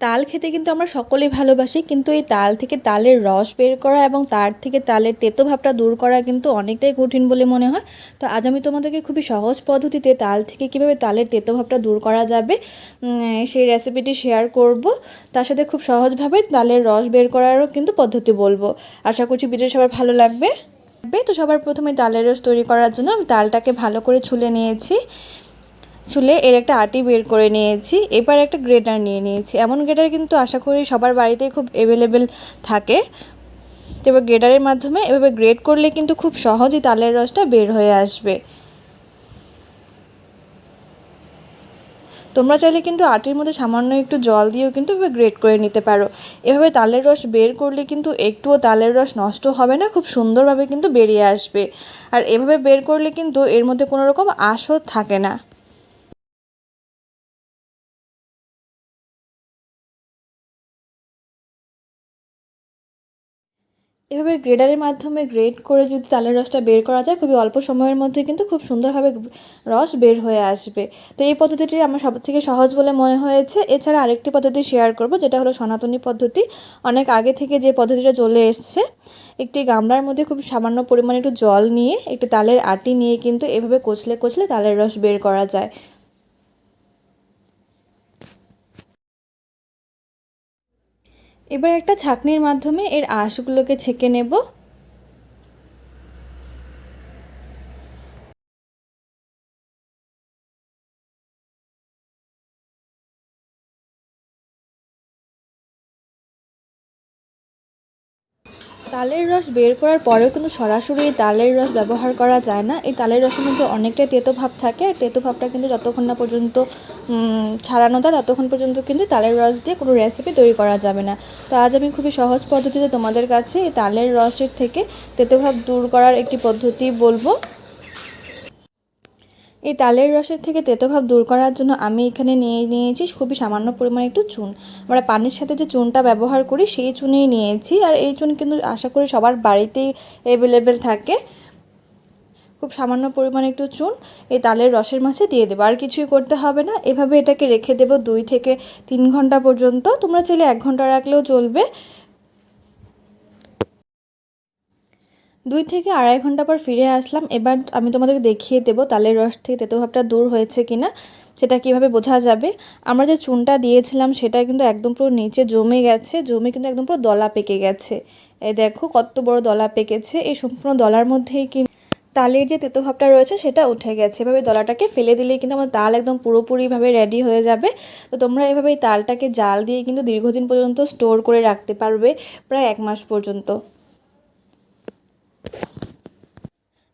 তাল খেতে কিন্তু আমরা সকলেই ভালোবাসি, কিন্তু এই তাল থেকে তালের রস বের করা এবং তার থেকে তালের তেতো ভাবটা দূর করা কিন্তু অনেকটাই কঠিন বলে মনে হয়। তো আজ আমি তোমাদেরকে খুবই সহজ পদ্ধতিতে তাল থেকে কীভাবে তালের তেতো ভাবটা দূর করা যাবে সেই রেসিপিটি শেয়ার করব। তার সাথে খুব সহজভাবে তালের রস বের করারও কিন্তু পদ্ধতি বলব। আশা করছি ভিডিও সবার ভালো লাগবে। তো সবার প্রথমে তালের রস তৈরি করার জন্য আমি তালটাকে ভালো করে ছুলে নিয়েছি। ছুলে এর একটা আটি বের করে নিয়েছি। এবার একটা গ্রেটার নিয়ে নিয়েছি। এমন গ্রেটার কিন্তু আশা করি সবার বাড়িতেই খুব অ্যাভেলেবেল থাকে। তো এবার গ্রেটারের মাধ্যমে এভাবে গ্রেট করলে কিন্তু খুব সহজেই তালের রসটা বের হয়ে আসবে। তোমরা চাইলে কিন্তু আটির মধ্যে সামান্য একটু জল দিয়েও কিন্তু এভাবে গ্রেট করে নিতে পারো। এভাবে তালের রস বের করলে কিন্তু একটুও তালের রস নষ্ট হবে না, খুব সুন্দরভাবে কিন্তু বেরিয়ে আসবে। আর এভাবে বের করলে কিন্তু এর মধ্যে কোনো রকম আশও থাকে না। এভাবে গ্রেডারের মাধ্যমে গ্রেড করে যদি তালের রসটা বের করা যায়, খুবই অল্প সময়ের মধ্যে কিন্তু খুব সুন্দরভাবে রস বের হয়ে আসবে। তো এই পদ্ধতিটি আমার সব থেকে সহজ বলে মনে হয়েছে। এছাড়া আরেকটি পদ্ধতি শেয়ার করব, যেটা হলো সনাতনী পদ্ধতি। অনেক আগে থেকে যে পদ্ধতিটা চলে এসছে, একটি গামলার মধ্যে খুব সামান্য পরিমাণে একটু জল নিয়ে, একটি তালের আটি নিয়ে কিন্তু এভাবে কচলে কচলে তালের রস বের করা যায়। এবার একটা ছাঁকনির মাধ্যমে এর আঁশগুলোকে ছেঁকে নেব। তালের রস বের করার পরেও কিন্তু সরাসরি তালের রস ব্যবহার করা যায় না। এই তালের রসের মধ্যে অনেকটাই তেতো ভাব থাকে। তেতো ভাবটা কিন্তু যতক্ষণ না পর্যন্ত ছাড়ানো যায়, ততক্ষণ পর্যন্ত কিন্তু তালের রস দিয়ে কোনো রেসিপি তৈরি করা যাবে না। তো আজ আমি খুবই সহজ পদ্ধতিতে তোমাদের কাছে এই তালের রসের থেকে তেতো ভাব দূর করার একটি পদ্ধতি বলব। এই তালের রসের থেকে তেতোভাব দূর করার জন্য আমি এখানে নিয়ে নিয়েছি খুবই সামান্য পরিমাণে একটু চুন। আমরা পানির সাথে যে চুনটা ব্যবহার করি, সেই চুনেই নিয়েছি। আর এই চুন কিন্তু আশা করি সবার বাড়িতেই অ্যাভেলেবেল থাকে। খুব সামান্য পরিমাণে একটু চুন এই তালের রসের মাছে দিয়ে দেবো। আর কিছুই করতে হবে না। এভাবে এটাকে রেখে দেবো দুই থেকে তিন ঘণ্টা পর্যন্ত। তোমরা চাইলে এক ঘণ্টা রাখলেও চলবে। দুই থেকে আড়াই ঘণ্টা পর ফিরে আসলাম। এবার আমি তোমাদেরকে দেখিয়ে দেবো তালের রস থেকে তেতো ভাবটা দূর হয়েছে কিনা, সেটা কীভাবে বোঝা যাবে। আমরা যে চুনটা দিয়েছিলাম, সেটা কিন্তু একদম পুরো নিচে জমে গেছে, জমে কিন্তু একদম পুরো দলা পেকে গেছে। এই দেখো কত বড় দলা পেকেছে, এই সম্পূর্ণ দলার মধ্যেই কিন্তু তালের যে তেতো ভাবটা রয়েছে, সেটা উঠে গেছে। এভাবে দলাটাকে ফেলে দিলেই কিন্তু আমার তাল একদম পুরোপুরিভাবে রেডি হয়ে যাবে। তো তোমরা এভাবে তালটাকে জাল দিয়ে কিন্তু দীর্ঘদিন পর্যন্ত স্টোর করে রাখতে পারবে, প্রায় এক মাস পর্যন্ত।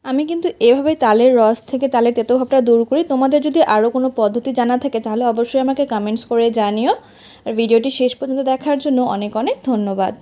আমি কিন্তু এভাবেই তালের রস থেকে তালের তেতো ভাবটা দূর করি। তোমাদের যদি আরও কোনো পদ্ধতি জানা থাকে, তাহলে অবশ্যই আমাকে কমেন্টস করে জানিও। আর ভিডিওটি শেষ পর্যন্ত দেখার জন্য অনেক অনেক ধন্যবাদ।